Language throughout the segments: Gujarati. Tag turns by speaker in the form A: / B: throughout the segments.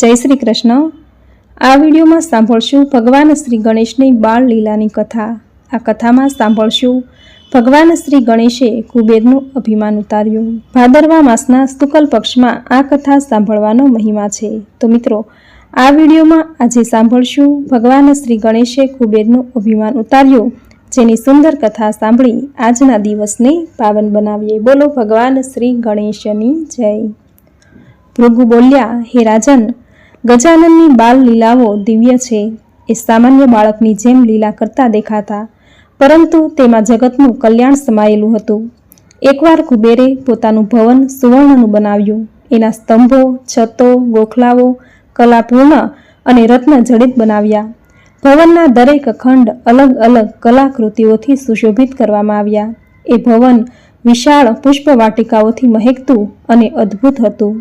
A: જય શ્રી કૃષ્ણ. આ વિડીયોમાં સાંભળશું ભગવાન શ્રી ગણેશની બાળ લીલાની કથા. આ કથામાં સાંભળશું ભગવાન શ્રી ગણેશે કુબેરનું અભિમાન ઉતાર્યું. ભાદરવા માસના શુકલ પક્ષમાં આ કથા સાંભળવાનો મહિમા છે. તો મિત્રો, આ વિડીયોમાં આજે સાંભળશું ભગવાન શ્રી ગણેશે કુબેરનું અભિમાન ઉતાર્યું. જેની સુંદર કથા સાંભળી આજના દિવસને પાવન બનાવીએ. બોલો ભગવાન શ્રી ગણેશની જય. ભૃગુ બોલ્યા, હે રાજન ગજાનનની બાલ લીલાઓ દિવ્ય છે. એ સામાન્ય બાળકની જેમ લીલા કરતા દેખાતા, પરંતુ તેમાં જગતનું કલ્યાણ સમાયેલું હતું. એકવાર કુબેરે પોતાનું ભવન સુવર્ણનું બનાવ્યું. એના સ્તંભો, છતો, ગોખલાઓ, કલાપૂર્ણ અને રત્ન જડિત બનાવ્યા. ભવનના દરેક ખંડ અલગ અલગ કલાકૃતિઓથી સુશોભિત કરવામાં આવ્યા. એ ભવન વિશાળ પુષ્પ વાટિકાઓથી મહેકતું અને અદ્ભુત હતું.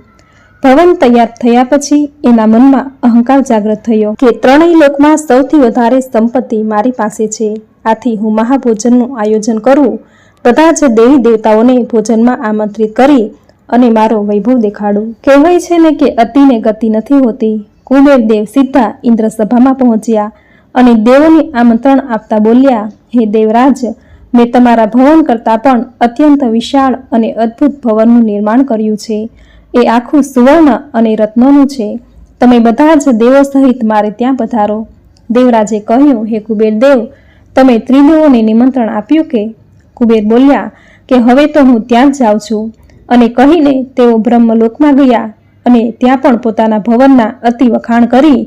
A: ભવન તૈયાર થયા પછી એના મનમાં અહંકાર જાગૃત થયો કે ત્રણેય લોકમાં સૌથી વધારે સંપત્તિ મારી પાસે છે. આથી હું મહાભોજનનું આયોજન કરું. બધા જ દેવી દેવતાઓને ભોજનમાં આમંત્રિત કરી અને મારો વૈભવ દેખાડું. કહેવાય છે ને કે અતિને ગતિ નથી હોતી. કુબેર દેવ સીધા ઇન્દ્ર સભામાં પહોંચ્યા અને દેવોને આમંત્રણ આપતા બોલ્યા, હે દેવરાજ, મેં તમારા ભવન કરતાં પણ અત્યંત વિશાળ અને અદ્ભુત ભવનનું નિર્માણ કર્યું છે. એ આખું સુવર્ણ અને રત્નોનું છે. તમે બધા જ દેવો સહિત મારે ત્યાં પધારો. દેવરાજે કહ્યું, હે કુબેર દેવ, તમે ત્રિદેવોને નિમંત્રણ આપ્યું કે? કુબેર બોલ્યા, કે હવે તો હું ત્યાં જ જાઉં છું. અને કહીને તેઓ બ્રહ્મલોકમાં ગયા અને ત્યાં પણ પોતાના ભવનના અતિ વખાણ કરી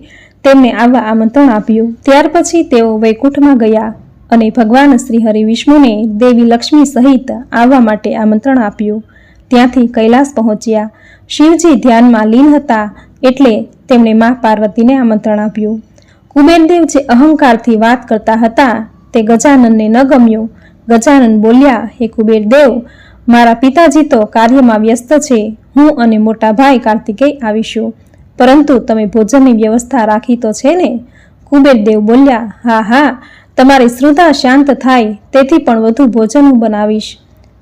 A: તેમને આવવા આમંત્રણ આપ્યું. ત્યાર પછી તેઓ વૈકુંઠમાં ગયા અને ભગવાન શ્રી હરિ વિષ્ણુને દેવી લક્ષ્મી સહિત આવવા માટે આમંત્રણ આપ્યું. ત્યાંથી કૈલાસ પહોંચ્યા શિવજી ધ્યાનમાં લીન હતા એટલે તેમણે મા પાર્વતીને આમંત્રણ આપ્યું. કુબેરદેવ જે અહંકારથી વાત કરતા હતા, તે ગજાનનને ન ગમ્યું. ગજાનન બોલ્યા, હે કુબેરદેવ, મારા પિતાજી તો કાર્યમાં વ્યસ્ત છે, હું અને મોટા ભાઈ કાર્તિકેય આવીશું. પરંતુ તમે ભોજનની વ્યવસ્થા રાખી તો છે ને? કુબેરદેવ બોલ્યા, હા હા, તમારી શ્રદ્ધા શાંત થાય, તેથી પણ વધુ ભોજન હું બનાવીશ.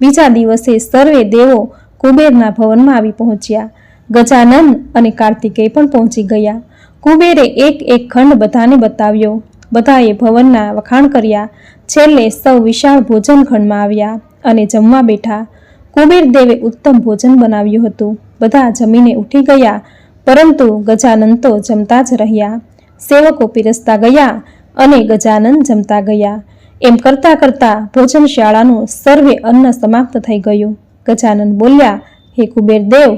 A: બીજા દિવસે સર્વે દેવો કુબેરના ભવનમાં આવી પહોંચ્યા. ગજાનન અને કાર્તિકેય પણ પહોંચી ગયા. કુબેરે એક એક ખંડ બધાને બતાવ્યો. બધાએ ભવનના વખાણ કર્યા. છેલ્લે સૌ વિશાળ ભોજન ખંડમાં આવ્યા અને જમવા બેઠા. કુબેર દેવે ઉત્તમ ભોજન બનાવ્યું હતું. બધા જમીને ઉઠી ગયા. પરંતુ ગજાનન તો જમતા જ રહ્યા. સેવકો પીરસતા ગયા અને ગજાનન જમતા ગયા. એમ કરતાં કરતાં ભોજનશાળાનું સર્વે અન્ન સમાપ્ત થઈ ગયું. ગજાનન બોલ્યા, હે કુબેર દેવ,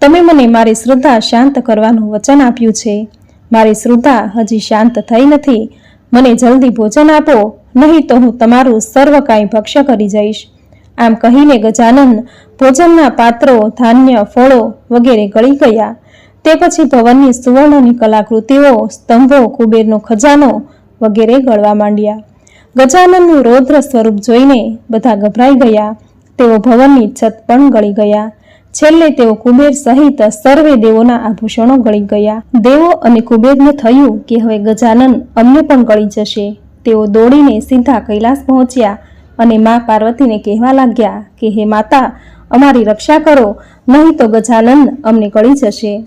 A: તમે મને મારી શ્રદ્ધા શાંત કરવાનું વચન આપ્યું છે. મારી શ્રદ્ધા હજી શાંત થઈ નથી. મને જલ્દી ભોજન આપો, નહીં તો હું તમારું સર્વ કાંઈ ભક્ષ્ય કરી જઈશ. આમ કહીને ગજાનન ભોજનના પાત્રો, ધાન્ય ફળો વગેરે ગળી ગયા. તે પછી ભવનની સુવર્ણની કલાકૃતિઓ, સ્તંભો, કુબેરનો ખજાનો વગેરે ગળવા માંડ્યા. ગજાનનનું રૌદ્ર સ્વરૂપ જોઈને બધા ગભરાઈ ગયા. તેઓ ભવનની છત પણ ગળી ગયા. છેલ્લે તેઓ કુબેર સહિત સર્વે દેવોના આભૂષણો ગળી ગયા. દેવો અને કુબેરને થયું કે હવે ગજાનન અમને પણ ગળી જશે. તેઓ દોડીને સીધા કૈલાસ પહોંચ્યા અને મા પાર્વતીને કહેવા લાગ્યા કે, હે માતા, અમારી રક્ષા કરો, નહીં તો ગજાનન અમને ગળી જશે.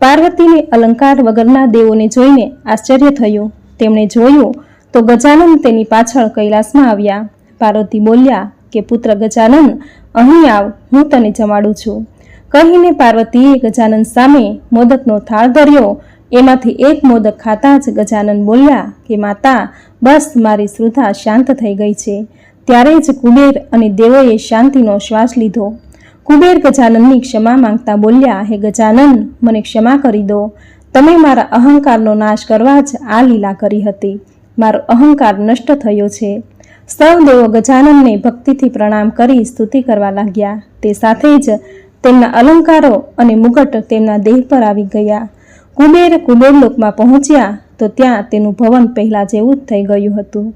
A: પાર્વતીને અલંકાર વગરના દેવોને જોઈને આશ્ચર્ય થયું. તેમણે જોયું તો ગજાનન તેની પાછળ કૈલાસમાં આવ્યા. પાર્વતી બોલ્યા કે પુત્ર ગજાનંદ અહીં આવ, હું તને જમાડું છું. કહીને પાર્વતીએ ગજાનંદ સામે મોદકનો થાળ ધર્યો. એમાંથી એક મોદક ખાતા જ ગજાનંદ બોલ્યા કે, માતા, બસ મારી શ્રુધા શાંત થઈ ગઈ છે. ત્યારે જ કુબેર અને દેવોએ શાંતિનો શ્વાસ લીધો. કુબેર ગજાનંદની ક્ષમા માંગતા બોલ્યા, હે ગજાનંદ મને ક્ષમા કરી દો. તમે મારા અહંકારનો નાશ કરવા જ આ લીલા કરી હતી. મારો અહંકાર નષ્ટ થયો છે. સૌ દેવો ગજાનનને ભક્તિથી પ્રણામ કરી સ્તુતિ કરવા લાગ્યા. તે સાથે જ તેમના અલંકારો અને મુગટ તેમના દેહ પર આવી ગયા. કુબેર કુબેરલોકમાં પહોંચ્યા તો ત્યાં તેનું ભવન પહેલાં જેવું જ થઈ ગયું હતું.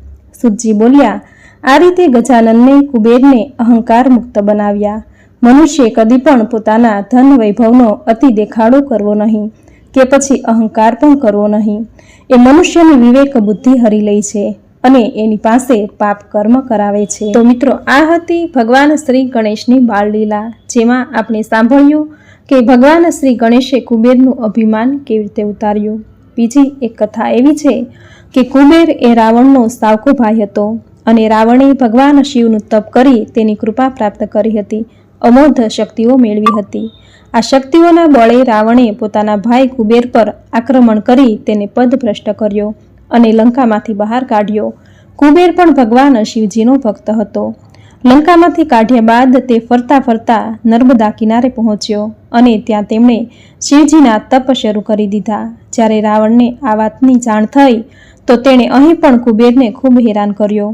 A: સુજી બોલ્યા, આ રીતે ગજાનનને, કુબેરને અહંકાર મુક્ત બનાવ્યા. મનુષ્ય કદી પણ પોતાના ધન વૈભવનો અતિ દેખાડો કરવો નહીં, કે પછી અહંકાર પણ કરવો નહીં. એ મનુષ્યની વિવેક બુદ્ધિ હરી લે છે. અને એની પાસે પાપ કર્મ કરાવે છે. તો મિત્રો, આ હતી ભગવાન શ્રી ગણેશની બાળલીલા, જેમાં આપણે સાંભળ્યું કે ભગવાન શ્રી ગણેશે કુબેરનું અભિમાન કેવી રીતે ઉતાર્યું. બીજી એક કથા એવી છે કે કુબેર એ રાવણનો સાવકો ભાઈ હતો અને રાવણે ભગવાન શિવનું તપ કરી તેની કૃપા પ્રાપ્ત કરી હતી અમોધ શક્તિઓ મેળવી હતી. આ શક્તિઓના બળે રાવણે પોતાના ભાઈ કુબેર પર આક્રમણ કરી તેને પદભ્રષ્ટ કર્યો. અને લંકામાંથી બહાર કાઢ્યો. કુબેર પણ ભગવાન શિવજીનો ભક્ત હતો. લંકામાંથી કાઢ્યા બાદ તે ફરતા ફરતા નર્મદા કિનારે પહોંચ્યો અને ત્યાં તેમણે શિવજીના તપ શરૂ કરી દીધા. જ્યારે રાવણને આ વાતની જાણ થઈ, તો તેણે અહીં પણ કુબેરને ખૂબ હેરાન કર્યો.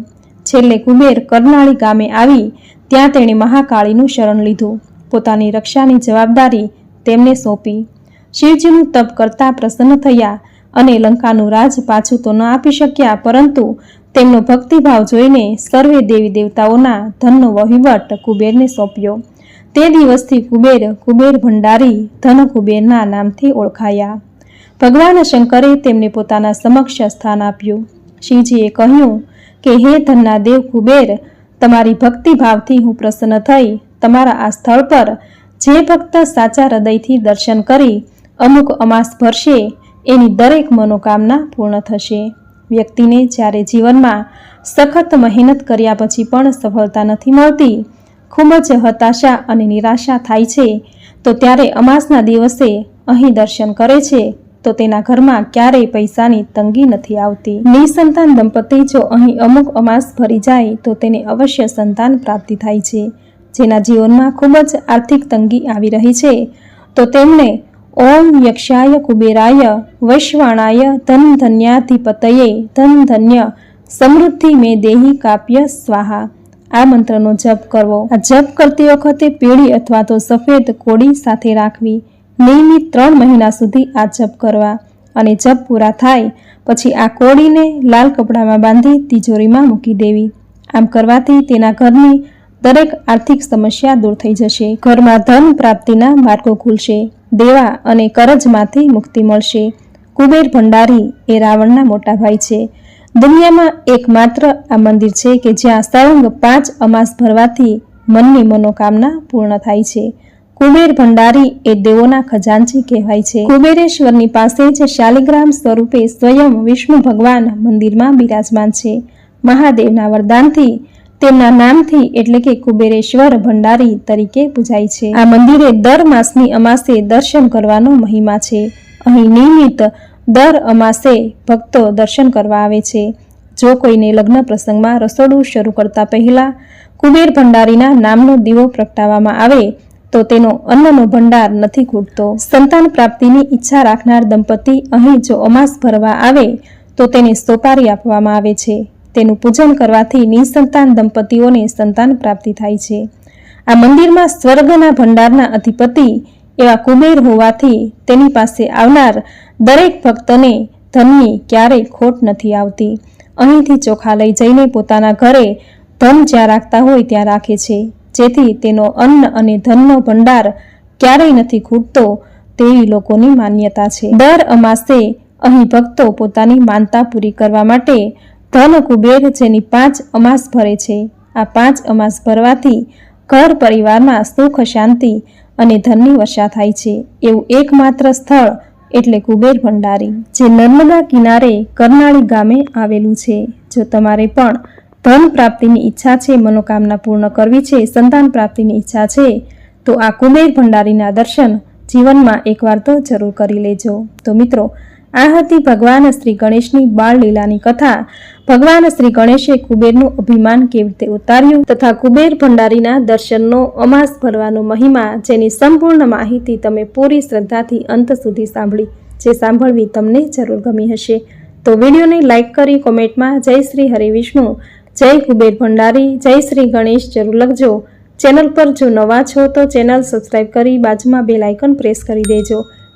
A: છેલ્લે કુબેર કરનાળી ગામે આવી, ત્યાં તેણે મહાકાળીનું શરણ લીધું. પોતાની રક્ષાની જવાબદારી તેમને સોંપી. શિવજીનું તપ કરતા પ્રસન્ન થયા અને લંકાનું રાજ પાછું તો ન આપી શક્યા, પરંતુ તેમનો ભક્તિભાવ જોઈને સર્વે દેવી દેવતાઓના ધનનો વહીવટ કુબેરને સોંપ્યો. તે દિવસથી કુબેર કુબેર ભંડારી ધન કુબેરના નામથી ઓળખાયા. ભગવાન શંકરે તેમને પોતાના સમક્ષ સ્થાન આપ્યું. શિવજીએ કહ્યું કે, હે ધનના દેવ કુબેર, તમારી ભક્તિભાવથી હું પ્રસન્ન થઈ. તમારા આ સ્થળ પર જે ભક્ત સાચા હૃદયથી દર્શન કરી અમુક અમાસ ભરશે એની દરેક મનોકામના પૂર્ણ થશે. વ્યક્તિને જ્યારે જીવનમાં સખત મહેનત કર્યા પછી પણ સફળતા નથી મળતી, ખૂબ જ હતાશા અને નિરાશા થાય છે, તો ત્યારે અમાસના દિવસે અહીં દર્શન કરે છે, તો તેના ઘરમાં ક્યારેય પૈસાની તંગી નથી આવતી. નિસંતાન દંપતી જો અહીં અમુક અમાસ ભરી જાય, તો તેને અવશ્ય સંતાન પ્રાપ્તિ થાય છે. જેના જીવનમાં ખૂબ જ આર્થિક તંગી આવી રહી છે, તો તેમને ઓમ યક્ષાય કુબેરાય વૈશ્વાણાય ધન ધન્યાધિપતયે ધન ધન્ય સમૃદ્ધિ મે દેહી કાપ્ય સ્વાહા આ મંત્રનો જપ કરવો. આ જપ કરતી વખતે પીળી અથવા તો સફેદ કોડી સાથે રાખવી. નિયમિત ત્રણ મહિના સુધી આ જપ કરવા. અને જપ પૂરા થાય, પછી આ કોડીને લાલ કપડામાં બાંધી તિજોરીમાં મૂકી દેવી. આમ કરવાથી તેના ઘરની દરેક આર્થિક સમસ્યા દૂર થઈ જશે. ઘરમાં ધન પ્રાપ્તિના માર્ગો ખુલશે. દેવા અને કરજમાંથી મુક્તિ મળશે. કુબેર ભંડારી એ રાવણના મોટા ભાઈ છે. દુનિયામાં એકમાત્ર આ મંદિર છે કે જ્યાં સળંગ પાંચ અમાસ ભરવાથી મનની મનોકામના પૂર્ણ થાય છે. કુબેર ભંડારી એ દેવોના ખજાનચી કહેવાય છે. કુબેરેશ્વરની પાસે જ શાલિગ્રામ સ્વરૂપે સ્વયં વિષ્ણુ ભગવાન મંદિરમાં બિરાજમાન છે. મહાદેવના વરદાનથી તેમના નામથી એટલે કે કુબેરેશ્વર ભંડારી તરીકે પૂજાય છે. આ મંદિરે દર માસની અમાસે દર્શન કરવાનો મહિમા છે. અહીં નિયમિત દર અમાસે ભક્તો દર્શન કરવા આવે છે. જો કોઈને લગ્ન પ્રસંગમાં રસોડું શરૂ કરતા પહેલા કુબેર ભંડારીના નામનો દીવો પ્રગટાવવામાં આવે, તો તેનો અન્નનો ભંડાર નથી ખૂટતો. સંતાન પ્રાપ્તિની ઈચ્છા રાખનાર દંપતી અહીં જો અમાસ ભરવા આવે, તો તેને સોપારી આપવામાં આવે છે. તેનું પૂજન કરવાથી નિસંતાન દંપતીઓને સંતાન પ્રાપ્તિ થાય છે. આ મંદિરમાં સ્વર્ગના ભંડારના અધિપતિ એવા કુબેર હોવાથી તેની પાસે આવનાર દરેક ભક્તને ધનની ક્યારેય ખોટ નથી આવતી. અહીંથી ચોખા લઈ જઈને પોતાના ઘરે ધન જ્યાં રાખતા હોય ત્યાં રાખે છે. જેથી તેનો અન્ન અને ધનનો ભંડાર ક્યારેય નથી ખૂટતો તેવી લોકોની માન્યતા છે. દર અમાસે અહીં ભક્તો પોતાની માનતા પૂરી કરવા માટે ધન કુબેર જેની પાંચ અમાસ ભરે છે. આ પાંચ અમાસ ભરવાથી ઘર પરિવારમાં સુખ શાંતિ અને ધનની વર્ષા થાય છે. એવું એકમાત્ર સ્થળ એટલે કુબેર ભંડારી, જે નર્મદા કિનારે કરનાળી ગામે આવેલું છે. જો તમારે પણ ધન પ્રાપ્તિની ઈચ્છા છે, મનોકામના પૂર્ણ કરવી છે, સંતાન પ્રાપ્તિની ઈચ્છા છે, તો આ કુબેર ભંડારીના દર્શન જીવનમાં એકવાર તો જરૂર કરી લેજો. તો મિત્રો આ હતી ભગવાન શ્રી ગણેશની બાળ લીલાની કથા. ભગવાન શ્રી ગણેશે કુબેરનું અભિમાન કેવી રીતે ઉતાર્યું તથા કુબેર ભંડારીના દર્શનનો અમાસ ભરવાનો મહિમા જેની સંપૂર્ણ માહિતી તમે પૂરી શ્રદ્ધાથી અંત સુધી સાંભળી, જે સાંભળવી તમને જરૂર ગમી હશે. તો વિડીયોને લાઇક કરી કોમેન્ટમાં જય શ્રી હરે વિષ્ણુ, જય કુબેર ભંડારી, જય શ્રી ગણેશ જરૂર લખજો. ચેનલ પર જો નવા છો તો ચેનલ સબસ્ક્રાઈબ કરી બાજુમાં બે લાઇકન પ્રેસ કરી દેજો.